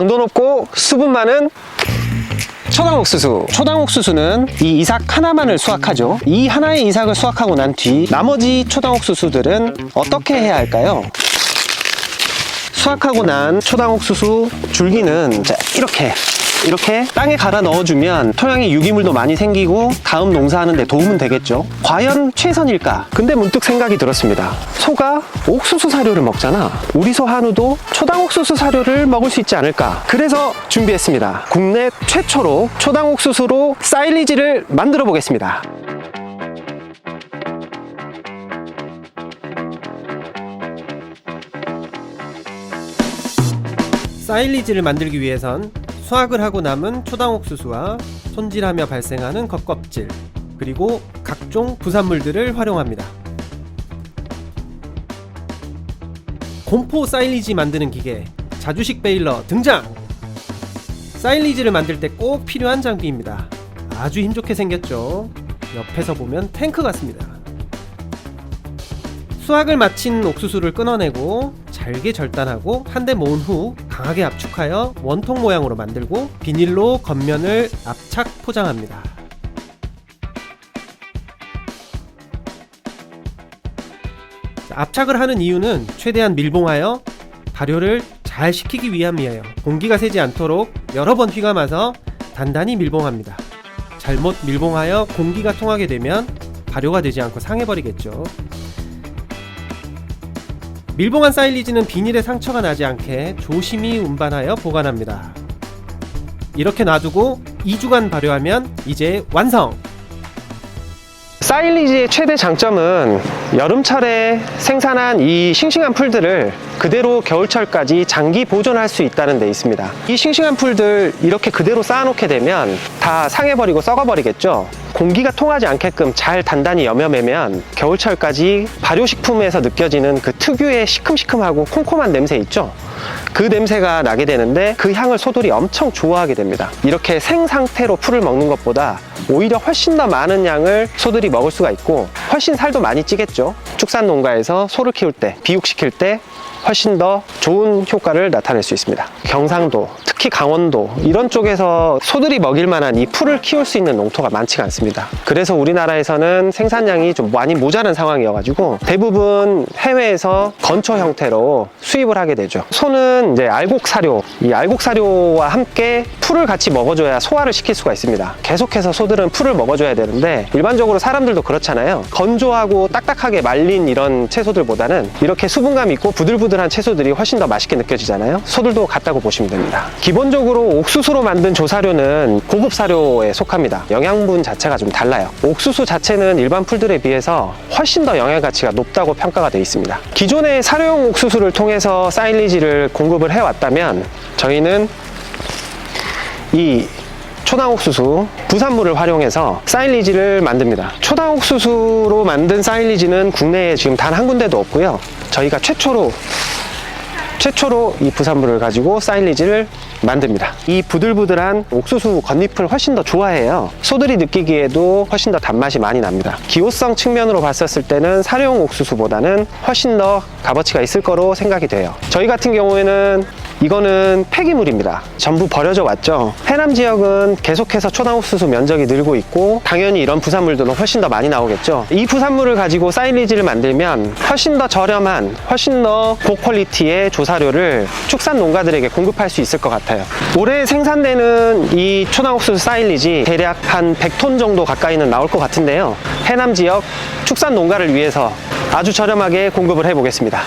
당도 높고 수분 많은 초당 옥수수. 초당 옥수수는 이 이삭 하나만을 수확하죠. 이 하나의 이삭을 수확하고 난 뒤 나머지 초당 옥수수들은 어떻게 해야 할까요? 수확하고 난 초당 옥수수 줄기는 자, 이렇게 이렇게 땅에 갈아 넣어주면 토양에 유기물도 많이 생기고 다음 농사하는데 도움은 되겠죠. 과연 최선일까? 근데 문득 생각이 들었습니다. 소가 옥수수 사료를 먹잖아. 우리 소 한우도 초당 옥수수 사료를 먹을 수 있지 않을까? 그래서 준비했습니다. 국내 최초로 초당 옥수수로 사일리지를 만들어 보겠습니다. 사일리지를 만들기 위해선 수확을 하고 남은 초당 옥수수와 손질하며 발생하는 겉껍질 그리고 각종 부산물들을 활용합니다. 곰포 사일리지 만드는 기계 자주식 베일러 등장! 사일리지를 만들 때 꼭 필요한 장비입니다. 아주 힘 좋게 생겼죠. 옆에서 보면 탱크 같습니다. 수확을 마친 옥수수를 끊어내고 잘게 절단하고 한 대 모은 후 강하게 압축하여 원통 모양으로 만들고 비닐로 겉면을 압착 포장합니다. 자, 압착을 하는 이유는 최대한 밀봉하여 발효를 잘 시키기 위함이에요. 공기가 새지 않도록 여러 번 휘감아서 단단히 밀봉합니다. 잘못 밀봉하여 공기가 통하게 되면 발효가 되지 않고 상해버리겠죠. 밀봉한 사일리지는 비닐에 상처가 나지 않게 조심히 운반하여 보관합니다. 이렇게 놔두고 2주간 발효하면 이제 완성! 사일리지의 최대 장점은 여름철에 생산한 이 싱싱한 풀들을 그대로 겨울철까지 장기 보존할 수 있다는 데 있습니다. 이 싱싱한 풀들 이렇게 그대로 쌓아놓게 되면 다 상해버리고 썩어버리겠죠. 공기가 통하지 않게끔 잘 단단히 여며매면 겨울철까지 발효식품에서 느껴지는 그 특유의 시큼시큼하고 콤콤한 냄새 있죠. 그 냄새가 나게 되는데 그 향을 소들이 엄청 좋아하게 됩니다. 이렇게 생상태로 풀을 먹는 것보다 오히려 훨씬 더 많은 양을 소들이 먹을 수가 있고 훨씬 살도 많이 찌겠죠. 축산 농가에서 소를 키울 때, 비육시킬 때 훨씬 더 좋은 효과를 나타낼 수 있습니다. 경상도, 특히 강원도 이런 쪽에서 소들이 먹일 만한 이 풀을 키울 수 있는 농토가 많지가 않습니다. 그래서 우리나라에서는 생산량이 좀 많이 모자란 상황이어가지고 대부분 해외에서 건초 형태로 수입을 하게 되죠. 소는 이제 알곡 사료, 이 알곡 사료와 함께 풀을 같이 먹어줘야 소화를 시킬 수가 있습니다. 계속해서 소들은 풀을 먹어줘야 되는데 일반적으로 사람들도 그렇잖아요. 건조하고 딱딱하게 말린 이런 채소들보다는 이렇게 수분감 있고 부들부들한 채소들이 훨씬 더 맛있게 느껴지잖아요. 소들도 같다고 보시면 됩니다. 기본적으로 옥수수로 만든 조사료는 고급 사료에 속합니다. 영양분 자체가 좀 달라요. 옥수수 자체는 일반 풀들에 비해서 훨씬 더 영양 가치가 높다고 평가가 되어 있습니다. 기존의 사료용 옥수수를 통해서 사일리지를 공급을 해왔다면 저희는 이 초당 옥수수 부산물을 활용해서 사일리지를 만듭니다. 초당 옥수수로 만든 사일리지는 국내에 지금 단 한 군데도 없고요. 저희가 최초로 최초로 이 부산물을 가지고 사일리지를 만듭니다. 이 부들부들한 옥수수 겉잎을 훨씬 더 좋아해요. 소들이 느끼기에도 훨씬 더 단맛이 많이 납니다. 기호성 측면으로 봤었을 때는 사료용 옥수수보다는 훨씬 더 값어치가 있을 거로 생각이 돼요. 저희 같은 경우에는 이거는 폐기물입니다. 전부 버려져 왔죠. 해남 지역은 계속해서 초당옥수수 면적이 늘고 있고 당연히 이런 부산물들은 훨씬 더 많이 나오겠죠. 이 부산물을 가지고 사일리지를 만들면 훨씬 더 저렴한, 훨씬 더 고퀄리티의 조사료를 축산 농가들에게 공급할 수 있을 것 같아요. 올해 생산되는 이 초당옥수수 사일리지 대략 한 100톤 정도 가까이는 나올 것 같은데요. 해남 지역 축산 농가를 위해서 아주 저렴하게 공급을 해보겠습니다.